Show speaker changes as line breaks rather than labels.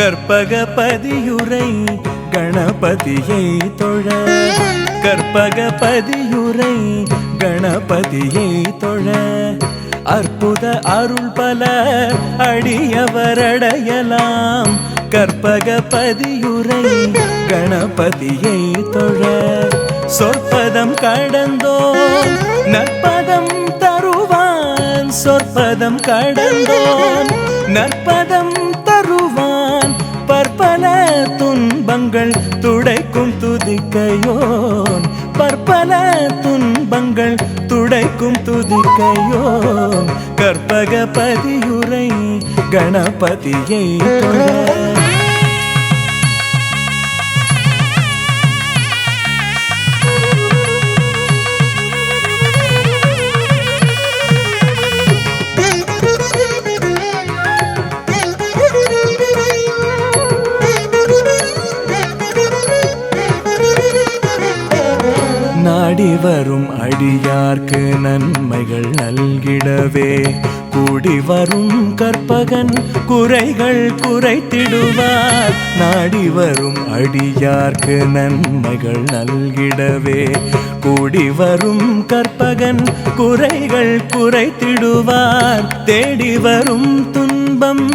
கற்பகபதியுரை கணபதியை தொழ. கற்பகபதியுரை கணபதியை தொழ. அற்புத அருள் பல அடியவரடையலாம் கற்பகபதியுரை கணபதியை தொழ. சொற்பதம் கடந்தோ நற்பதம் தருவான். சொற்பதம் கடந்தோன் நற்பதம் துன்பங்கள் துடைக்கும் துதிக்கையோன். பற்பல துன்பங்கள் துடைக்கும் துதிக்கையோன். கற்பக பதியுரை கணபதியை நாடி வரும் அடியார்க்கு நன்மைகள் நல்கிடவே. கூடி வரும் கற்பகன் குறைகள் குறைத்திடுவார். நாடி வரும் அடியார்க்கு நன்மைகள் நல்கிடவே. கூடி வரும் கற்பகன் குறைகள் குறைத்திடுவார். தேடி வரும் துன்பம்